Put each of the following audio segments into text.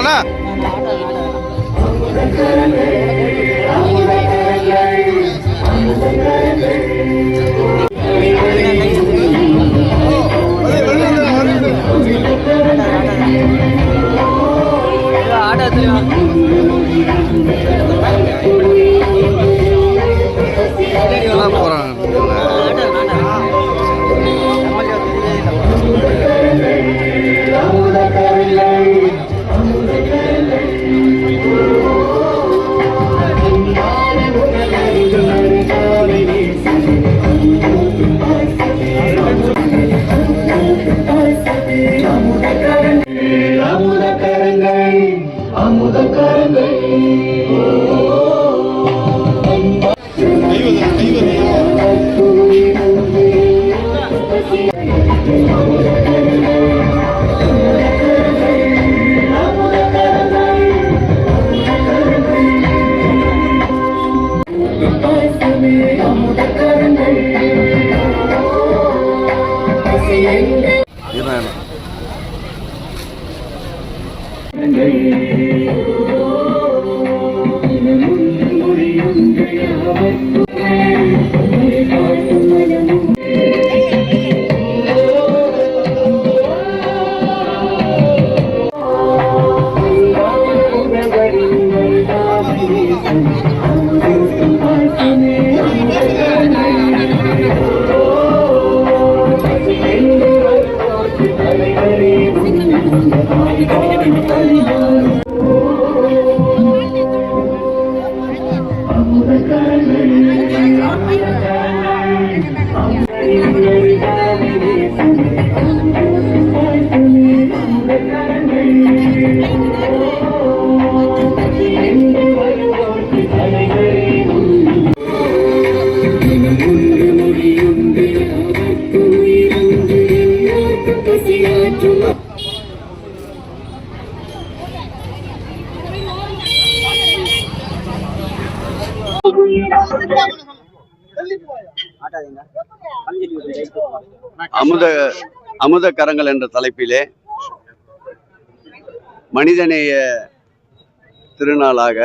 ஆனா Amen. இதுதான் அமுத அமுத கரங்கள் என்ற தலைப்பிலே மனிதநேய திருநாளாக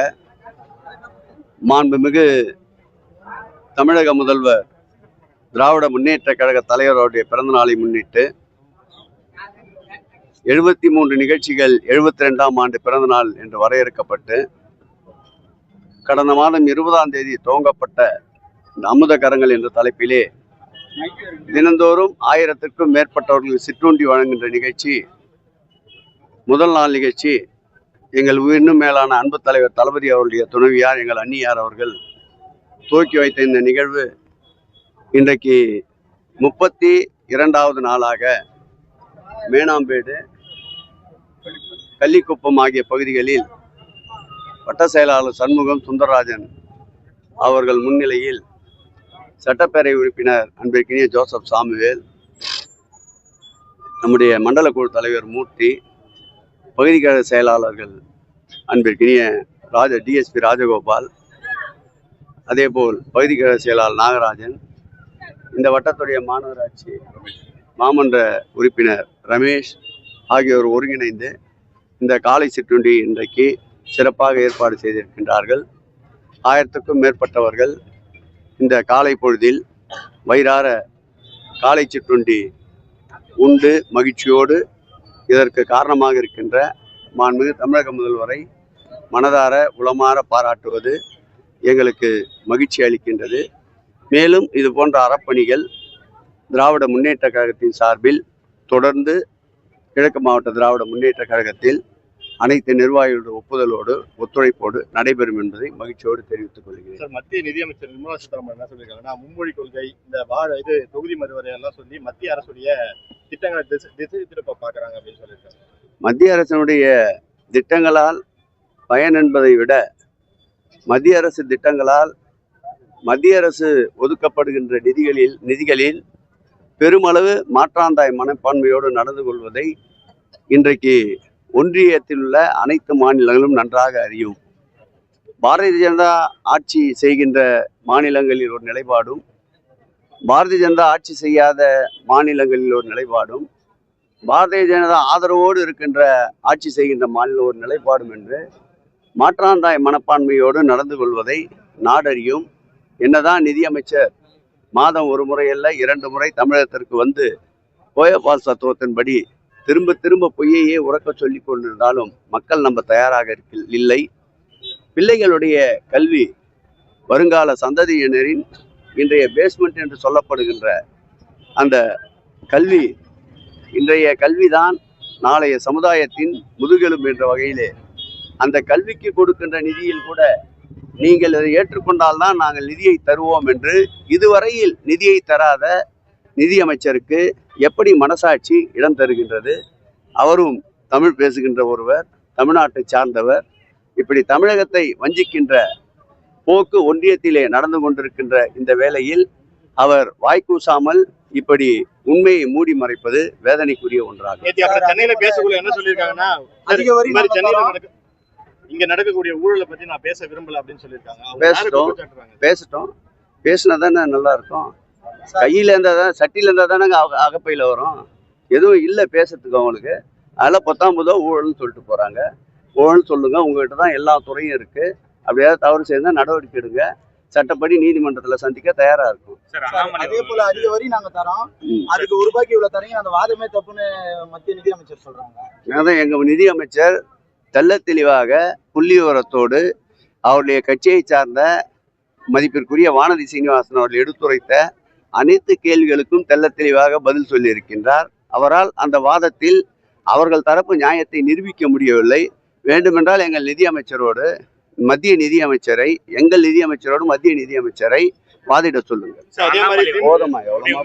மாண்புமிகு தமிழக முதல்வர் திராவிட முன்னேற்ற கழக தலைவருடைய பிறந்த நாளை முன்னிட்டு எழுபத்தி மூன்று நிகழ்ச்சிகள் எழுபத்தி ரெண்டாம் ஆண்டு பிறந்த நாள் என்று வரையறுக்கப்பட்டு கடந்த மாதம் இருபதாம் தேதி துவங்கப்பட்ட இந்த அமுத கரங்கள் என்ற தலைப்பிலே தினந்தோறும் ஆயிரத்திற்கும் மேற்பட்டவர்களுக்கு சிற்றுண்டி வழங்குகின்ற நிகழ்ச்சி முதல் நாள் நிகழ்ச்சி. எங்கள் உயிரினும் மேலான அன்பு தலைவர் தளபதி அவருடைய துணைவியார் எங்கள் அன்னியார் அவர்கள் துவக்கி வைத்த இந்த நிகழ்வு இன்றைக்கு முப்பத்தி இரண்டாவது நாளாக மேனாம்பேடு கள்ளிக்குப்பம் ஆகிய பகுதிகளில் வட்ட செயலாளர் சண்முகம் சுந்தரராஜன் அவர்கள் முன்னிலையில் சட்டப்பேரவை உறுப்பினர் அன்பிற்கினிய ஜோசப் சாமுவேல் நம்முடைய மண்டல குழு தலைவர் மூர்த்தி பகுதிக்கழக செயலாளர்கள் அன்பிற்கினிய ராஜ டிஎஸ்பி ராஜகோபால் அதேபோல் பகுதிக்கழக செயலாளர் நாகராஜன் இந்த வட்டத்துடைய மாநகராட்சி மாமன்ற உறுப்பினர் ரமேஷ் ஆகியோர் ஒருங்கிணைந்து இந்த காலை சிற்றுண்டி இன்றைக்கு சிறப்பாக ஏற்பாடு செய்திருக்கின்றார்கள். ஆயிரத்துக்கும் மேற்பட்டவர்கள் இந்த காலை பொழுதில் வயிறார காலை சிற்றுண்டி உண்டு மகிழ்ச்சியோடு இதற்கு காரணமாக இருக்கின்ற மாண்புமிகு தமிழக முதல்வரை மனதார உளமாற பாராட்டுவது எங்களுக்கு மகிழ்ச்சி அளிக்கின்றது. மேலும் இது போன்ற அறப்பணிகள் திராவிட முன்னேற்ற கழகத்தின் சார்பில் தொடர்ந்து கிழக்கு மாவட்ட திராவிட முன்னேற்ற கழகத்தில் அனைத்து நிர்வாகிகளுடைய ஒப்புதலோடு ஒத்துழைப்போடு நடைபெறும் என்பதை மகிழ்ச்சியோடு தெரிவித்துக் கொள்கிறேன். சார் மத்திய நிதியமைச்சர் நிர்மலா சீதாராமன் என்ன சொல்லியிருக்காங்கன்னா மும்மொழி கொள்கை இந்த வார இது தொகுதி மறுவரை எல்லாம் சொல்லி மத்திய அரசுடைய திட்டங்களை திசை திசை திருப்ப பாக்குறாங்க அப்படின்னு சொல்லியிருக்காங்க மத்திய அரசினுடைய திட்டங்களால் பயன் என்பதை விட மத்திய அரசு திட்டங்களால் மத்திய அரசு ஒதுக்கப்படுகின்ற நிதிகளில் நிதிகளில் பெருமளவு மாற்றாந்தாய் மனப்பான்மையோடு நடந்து கொள்வதை இன்றைக்கு ஒன்றியத்தில் உள்ள அனைத்து மாநிலங்களும் நன்றாக அறியும். பாரதிய ஜனதா ஆட்சி செய்கின்ற மாநிலங்களில் ஒரு நிலைப்பாடும் பாரதிய ஜனதா ஆட்சி செய்யாத மாநிலங்களில் ஒரு நிலைப்பாடும் பாரதிய ஜனதா ஆதரவோடு இருக்கின்ற ஆட்சி செய்கின்ற மாநிலம் ஒரு நிலைப்பாடும் என்று மாற்றாந்தாய் மனப்பான்மையோடு நடந்து கொள்வதை நாடறியும். என்னதான் நிதியமைச்சர் மாதம் ஒரு முறையல்ல இரண்டு முறை தமிழகத்திற்கு வந்து கோயபால் தத்துவத்தின்படி திரும்ப திரும்ப பொய்யையே உறக்க சொல்லி கொண்டிருந்தாலும் மக்கள் நம்ம தயாராக இருக்க- இல்லை. பிள்ளைகளுடைய கல்வி வருங்கால சந்ததியினரின் இன்றைய பேஸ்மெண்ட் என்று சொல்லப்படுகின்ற அந்த கல்வி இன்றைய கல்விதான் நாளைய சமுதாயத்தின் முதுகெலும் என்ற வகையிலே அந்த கல்விக்கு கொடுக்கின்ற நிதியில் கூட நீங்கள் இதை ஏற்றுக்கொண்டால்தான் நாங்கள் நிதியை தருவோம் என்று இதுவரையில் நிதியை தராத நிதியமைச்சருக்கு எப்படி மனசாட்சி இடம் தருகின்றது? அவரும் தமிழ் பேசுகின்ற ஒருவர் தமிழ்நாட்டை சார்ந்தவர். இப்படி தமிழகத்தை வஞ்சிக்கின்ற போக்கு ஒன்றியத்திலே நடந்து கொண்டிருக்கின்ற இந்த வேளையில் அவர் வாய்க்கூசாமல் இப்படி உண்மையை மூடி மறைப்பது வேதனைக்குரிய ஒன்றாகும். சென்னையில பேசக்குள்ள என்ன சொல்லியிருக்காங்கன்னா இங்க நடக்கக்கூடிய ஊழலை பத்தி நான் பேச விரும்பல அப்படின்னு சொல்லியிருக்காங்க. பேசட்டும். பேசட்டும். பேசினா தானே நல்லா இருக்கும். கையில் இருந்தால் தான் சட்டியில் இருந்தால் தானே அக அகப்பையில் வரும். எதுவும் இல்லை பேசுறதுக்கு அவங்களுக்கு. அதெல்லாம் பத்தாம் புதோ ஊழல்னு சொல்லிட்டு போகிறாங்க ஊழல்னு சொல்லுங்க உங்ககிட்ட தான் எல்லா துறையும் இருக்குது அப்படியாவது தவறு செய்தால் நடவடிக்கை எடுங்க. சட்டப்படி நீதிமன்றத்தில் சந்திக்க தயாராக இருக்கும். அதே போல அதிக வரி நாங்க தரோம். அதுக்கு ஒரு ரூபாய்க்கு இவ்வளவு தரீங்க அந்த வாதமே தப்புன்னு மத்திய நிதி அமைச்சர் சொல்றாங்க. அதான் எங்கள் நிதியமைச்சர் தெள்ளத் தெளிவாக புள்ளி விவரத்தோடு அவருடைய கட்சியை சார்ந்த மதிப்பிற்குரிய வானதி சீனிவாசன் அவர்கள் எடுத்துரைத்த அனைத்து கேள்விகளுக்கும் தெள்ளத் தெளிவாக பதில் சொல்லியிருக்கின்றார். அவரால் அந்த வாதத்தில் அவர்கள் தரப்பு நியாயத்தை நிரூபிக்க முடியவில்லை. வேண்டுமென்றால் எங்கள் நிதியமைச்சரோடு மத்திய நிதியமைச்சரை எங்கள் நிதியமைச்சரோடு மத்திய நிதியமைச்சரை வாதிட சொல்லுங்கள். போதுமா எவ்வளோமா